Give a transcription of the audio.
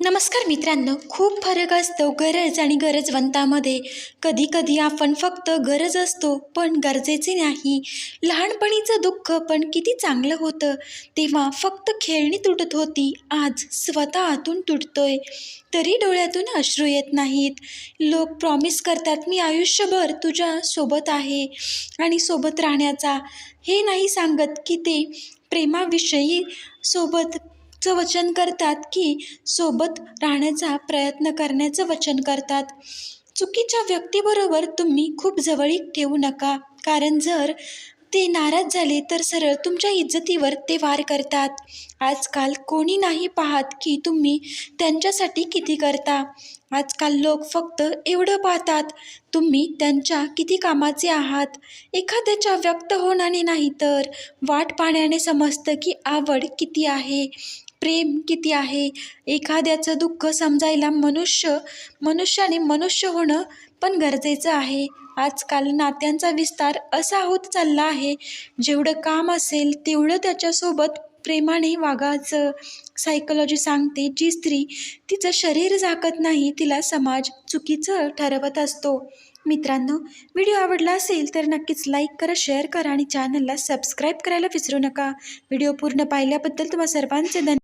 नमस्कार मित्रांनो खूप फरक असतो गरज आणि गरजवंतामध्ये. कधी कधी आपण फक्त गरज असतो पण गरजेचे नाही. लहानपणीचं दुःख पण किती चांगलं होतं. तेव्हा फक्त खेळणी तुटत होती आज स्वतः आतून तुटतोय. तरी डोळ्यातून अश्रू येत नाहीत. लोक प्रॉमिस करतात मी आयुष्यभर तुझ्या सोबत आहे आणि सोबत राहण्याचा. हे नाही सांगत की ते प्रेमाविषयी सोबत चं वचन करतात की सोबत राहण्याचा प्रयत्न करण्याचं वचन करतात. चुकीच्या व्यक्तीबरोबर तुम्ही खूप जवळीक ठेवू नका. कारण जर ते नाराज झाले तर सरळ तुमच्या इज्जतीवर ते वार करतात. आजकाल कोणी नाही पाहत की तुम्ही त्यांच्यासाठी किती करता. आजकाल लोक फक्त एवढं पाहतात तुम्ही त्यांच्या किती कामाचे आहात. एखाद्याच्या व्यक्त होण्याने नाही तर वाट पाहण्याने समजतं की आवड किती आहे. प्रेम किती आहे? एखाद्याचं दुःख समजायला मनुष्य मनुष्याने मनुष्य होणं पण गरजेचं आहे. आजकाल नात्यांचा विस्तार असा होत चालला आहे जेवढं काम असेल तेवढं त्याच्यासोबत प्रेमाने वागायचं. सायकोलॉजी सांगते जी स्त्री तिचं शरीर झाकत नाही तिला समाज चुकीचं ठरवत असतो. मित्रांनो व्हिडिओ आवडला असेल तर नक्कीच लाईक करा शेअर करा आणि चॅनलला सबस्क्राईब करायला विसरू नका. व्हिडिओ पूर्ण पाहिल्याबद्दल तुम्हा सर्वांचे धन्यवाद.